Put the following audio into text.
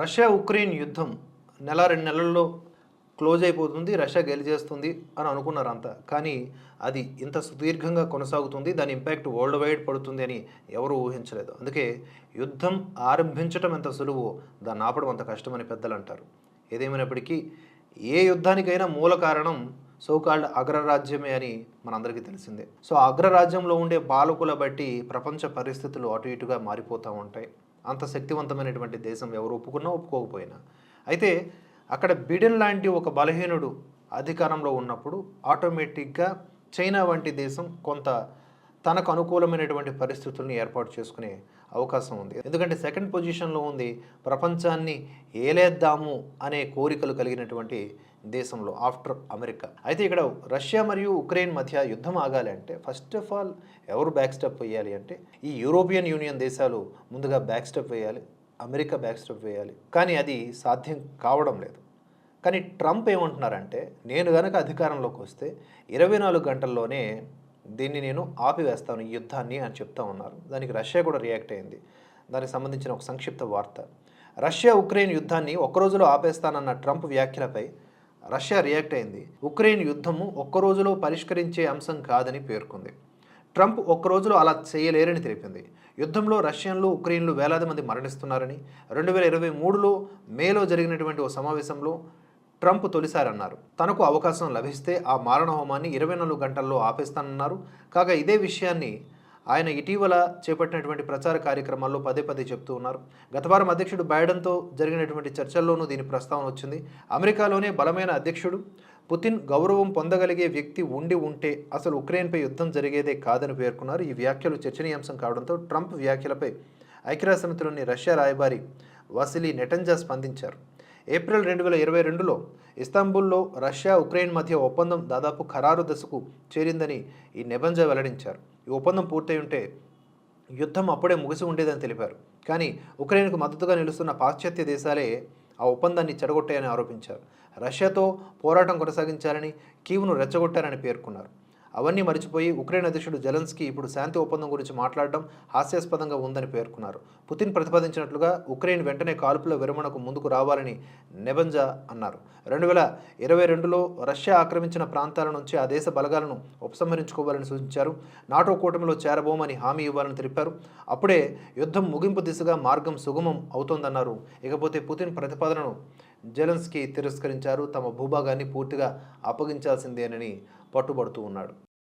Russia Ukraine యుద్ధం నెల రెండు నెలల్లో క్లోజ్ అయిపోతుంది రష్యా గెలిచేస్తుంది అని అనుకున్నారు అంతా. కానీ అది ఇంత సుదీర్ఘంగా కొనసాగుతుంది దాని ఇంపాక్ట్ వరల్డ్ వైడ్ పడుతుంది అని ఎవరు ఊహించలేదు. అందుకే యుద్ధం ఆరంభించడం ఎంత సులువు దాన్ని ఆపడం అంత కష్టమని పెద్దలు అంటారు. ఏదేమైనప్పటికీ ఏ యుద్ధానికైనా మూల కారణం సోకాల్డ్ అగ్రరాజ్యమే అని మనందరికీ తెలిసిందే. సో ఆ అగ్రరాజ్యంలో ఉండే పాలకుల బట్టి ప్రపంచ పరిస్థితులు అటు ఇటుగా మారిపోతూ ఉంటాయి. అంత శక్తివంతమైనటువంటి దేశం ఎవరు ఒప్పుకున్నా ఒప్పుకోకపోయినా. అయితే అక్కడ బిడెన్ లాంటి ఒక బలహీనుడు అధికారంలో ఉన్నప్పుడు ఆటోమేటిక్గా చైనా వంటి దేశం కొంత తనకు అనుకూలమైనటువంటి పరిస్థితుల్ని ఏర్పాటు చేసుకునే అవకాశం ఉంది. ఎందుకంటే సెకండ్ పొజిషన్లో ఉంది ప్రపంచాన్ని ఏలేద్దాము అనే కోరికలు కలిగినటువంటి దేశంలో ఆఫ్టర్ అమెరికా. అయితే ఇక్కడ రష్యా మరియు ఉక్రెయిన్ మధ్య యుద్ధం ఆగాలి అంటే ఫస్ట్ ఆఫ్ ఆల్ ఎవరు బ్యాక్ స్టెప్ వేయాలి అంటే ఈ యూరోపియన్ యూనియన్ దేశాలు ముందుగా బ్యాక్ స్టెప్ వేయాలి అమెరికా బ్యాక్ స్టెప్ వేయాలి. కానీ అది సాధ్యం కావడం లేదు. కానీ ట్రంప్ ఏమంటున్నారంటే నేను గనక అధికారంలోకి వస్తే ఇరవై నాలుగు గంటల్లోనే దీన్ని నేను ఆపివేస్తాను ఈ యుద్ధాన్ని అని చెప్తా ఉన్నారు. దానికి రష్యా కూడా రియాక్ట్ అయింది. దానికి సంబంధించిన ఒక సంక్షిప్త వార్త. రష్యా ఉక్రెయిన్ యుద్ధాన్ని ఒక్కరోజులో ఆపేస్తానన్న ట్రంప్ వ్యాఖ్యలపై రష్యా రియాక్ట్ అయింది. ఉక్రెయిన్ యుద్ధము ఒక్క రోజులో పరిష్కరించే అంశం కాదని పేర్కొంది. ట్రంప్ ఒక్క రోజులో అలా చేయలేరని తెలిపింది. యుద్ధంలో రష్యన్లు ఉక్రెయిన్లు వేలాది మంది మరణిస్తున్నారని రెండు వేల ఇరవై మూడులో మేలో జరిగినటువంటి ఓ సమావేశంలో ట్రంప్ తొలిసారి అన్నారు తనకు అవకాశం లభిస్తే ఆ మారణ హోమాన్ని ఇరవై నాలుగు గంటల్లో ఆపేస్తానన్నారు. కాగా ఇదే విషయాన్ని ఆయన ఇటీవల చేపట్టినటువంటి ప్రచార కార్యక్రమాల్లో పదే పదే చెప్తూ ఉన్నారు. గతవారం అధ్యక్షుడు బైడెన్తో జరిగినటువంటి చర్చల్లోనూ దీని ప్రస్తావన వచ్చింది. అమెరికాలోనే బలమైన అధ్యక్షుడు. పుతిన్ గౌరవం పొందగలిగే వ్యక్తి ఉండి ఉంటే అసలు ఉక్రెయిన్పై యుద్ధం జరిగేదే కాదని పేర్కొన్నారు. ఈ వ్యాఖ్యలు చర్చనీయాంశం కావడంతో ట్రంప్ వ్యాఖ్యలపై ఐక్యరాజ్య సమితిలోని రష్యా రాయబారి వాసిలీ నెటంజా స్పందించారు. ఏప్రిల్ రెండు వేల ఇరవై రెండులో ఇస్తాంబుల్లో రష్యా ఉక్రెయిన్ మధ్య ఒప్పందం దాదాపు ఖరారు దశకు చేరిందని ఈ నెబంజా వెల్లడించారు. ఈ ఒప్పందం పూర్తయి ఉంటే యుద్ధం అప్పుడే ముగిసి ఉండేదని తెలిపారు. కానీ ఉక్రెయిన్కు మద్దతుగా నిలుస్తున్న పాశ్చాత్య దేశాలే ఆ ఒప్పందాన్ని చెడగొట్టాయని ఆరోపించారు. రష్యాతో పోరాటం కొనసాగించాలని కీవ్ను రెచ్చగొట్టారని పేర్కొన్నారు. అవన్నీ మరిచిపోయి ఉక్రెయిన్ అధ్యక్షుడు జెలెన్స్కీ ఇప్పుడు శాంతి ఒప్పందం గురించి మాట్లాడడం హాస్యాస్పదంగా ఉందని పేర్కొన్నారు. పుతిన్ ప్రతిపాదించినట్లుగా ఉక్రెయిన్ వెంటనే కాల్పుల విరమణకు ముందుకు రావాలని నెబంజా అన్నారు. రెండు వేల ఇరవై రెండులో రష్యా ఆక్రమించిన ప్రాంతాల నుంచి ఆ దేశ బలగాలను ఉపసంహరించుకోవాలని సూచించారు. నాటో కూటమిలో చేరబోమని హామీ ఇవ్వాలని తెలిపారు. అప్పుడే యుద్ధం ముగింపు దిశగా మార్గం సుగమం అవుతోందన్నారు. ఇకపోతే పుతిన్ ప్రతిపాదనను జెలెన్స్కీ తిరస్కరించారు. తమ భూభాగాన్ని పూర్తిగా అప్పగించాల్సిందేనని పట్టుబడుతూ ఉన్నాడు.